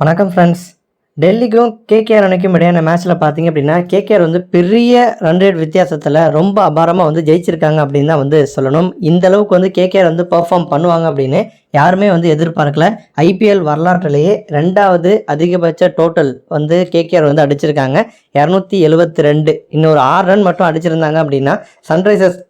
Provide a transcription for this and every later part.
வணக்கம் friends டெல்லிக்கும் KKR அணிக்கும் இடையான மேட்ச்சில் பார்த்தீங்க அப்படின்னா கேகேஆர் வந்து பெரிய ரன் ரேட் வித்தியாசத்தில் ரொம்ப அபாரமாக வந்து ஜெயிச்சிருக்காங்க அப்படின்னு தான் வந்து சொல்லணும். இந்த அளவுக்கு வந்து கேகேஆர் வந்து பெர்ஃபார்ம் பண்ணுவாங்க அப்படின்னு யாருமே வந்து எதிர்பார்க்கல. ஐபிஎல் வரலாற்றிலேயே ரெண்டாவது அதிகபட்ச டோட்டல் வந்து கேகேஆர் வந்து அடிச்சிருக்காங்க. இரநூத்தி எழுபத்தி ரெண்டு. இன்னொரு ஆறு ரன் மட்டும் அடிச்சிருந்தாங்க அப்படின்னா சன்ரைசர்ஸ்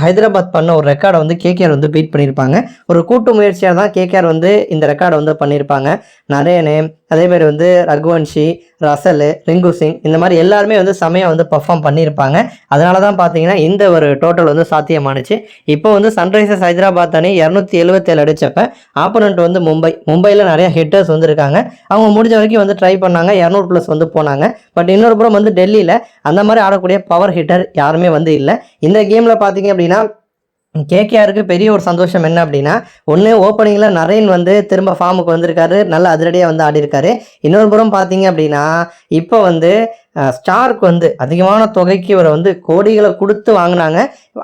ஹைதராபாத் பண்ண ஒரு ரெக்கார்டை வந்து கேகேஆர் வந்து பீட் பண்ணியிருப்பாங்க ஒரு கூட்டு முயற்சியாக தான் கேகேஆர் வந்து இந்த ரெக்கார்டை வந்து பண்ணியிருப்பாங்க நரேனு அதே மாதிரி வந்து ரகுவன்ஷி ரசல் ரிங்கு சிங் இந்த மாதிரி எல்லாருமே வந்து செமையாக வந்து பர்ஃபார்ம் பண்ணியிருப்பாங்க. அதனால தான் பார்த்தீங்கன்னா இந்த ஒரு டோட்டல் வந்து சாத்தியமானுச்சு. இப்போ வந்து சன்ரைசர்ஸ் ஹைதராபாத் அணி இரநூத்தி எழுபத்தேழு அடித்தப்ப ஆப்போனண்ட் வந்து மும்பை. மும்பையில் நிறைய ஹிட்டர்ஸ் வந்திருக்காங்க. அவங்க முடிஞ்ச வரைக்கும் வந்து ட்ரை பண்ணாங்க. இரநூறு ப்ளஸ் வந்து போனாங்க. பட் இன்னொரு புறம் வந்து டெல்லியில் அந்த மாதிரி ஆடக்கூடிய பவர் ஹிட்டர் யாருமே வந்து இல்லை. இந்த கேமில் பார்த்தீங்க அப்படின்னா கேகேஆருக்கு பெரிய ஒரு சந்தோஷம் என்ன அப்படின்னா ஒன்று ஓப்பனிங்கில் நரேன் வந்து திரும்ப ஃபார்முக்கு வந்திருக்காரு நல்ல அதிரடியாக வந்து ஆடிருக்காரு. இன்னொரு புறம் பார்த்தீங்க அப்படின்னா இப்போ வந்து ஸ்டார்க்கு வந்து அதிகமான தொகைக்கு இவரை வந்து கோடிகளை கொடுத்து வாங்கினாங்க.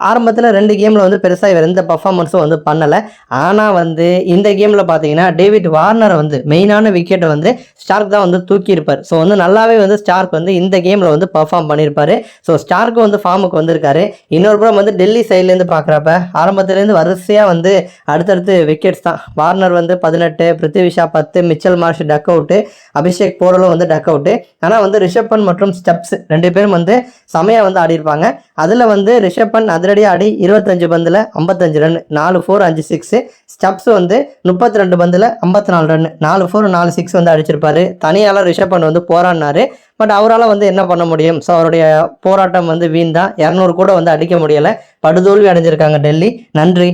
ஆரம்பத்தில் ரெண்டு கேமில் வந்து பெருசாக இவர் எந்த பர்ஃபார்மன்ஸும் வந்து பண்ணலை. ஆனால் வந்து இந்த கேமில் பார்த்தீங்கன்னா டேவிட் வார்னரை வந்து மெயினான விக்கெட்டை வந்து ஸ்டார்க் தான் வந்து தூக்கியிருப்பார். ஸோ வந்து நல்லாவே வந்து ஸ்டார்க் வந்து இந்த கேமில் வந்து பர்ஃபார்ம் பண்ணியிருப்பார். ஸோ ஸ்டார்க்கு வந்து ஃபார்முக்கு வந்திருக்காரு. இன்னொரு புறம் வந்து டெல்லி சைட்லேருந்து பார்க்குறப்ப ஆரம்பத்துலேருந்து வரிசையாக வந்து அடுத்தடுத்து விக்கெட்ஸ் தான். வார்னர் வந்து பதினெட்டு பிருத்திவிஷா பத்து மிச்சல் மார்ஷ் டக் அவுட்டு அபிஷேக் போரலும் வந்து டக் அவுட்டு. ஆனால் வந்து ரிஷப் ரிஷப்பன் மற்றும் ஸ்டெப்ஸ் ரெண்டு பேரும் வந்து செமையாக வந்து ஆடிருப்பாங்க அதில் வந்து ரிஷப்பன் அதிரடி ஆடி இருபத்தஞ்சு பந்தில் ஐம்பத்தஞ்சு ரன் நாலு ஃபோர் அஞ்சு சிக்ஸு ஸ்டெப்ஸ் வந்து முப்பத்தி ரெண்டு பந்தில் ஐம்பத்தி நாலு ரன் நாலு ஃபோர் நாலு சிக்ஸ் வந்து அடிச்சிருப்பாரு. தனியால் ரிஷப்பன் வந்து போராடினாரு. பட் அவரால் வந்து என்ன பண்ண முடியும்? ஸோ அவருடைய போராட்டம் வந்து வீண் தான். இரநூறு கூட வந்து அடிக்க முடியலை. படுதோல்வி அடைஞ்சிருக்காங்க டெல்லி. நன்றி.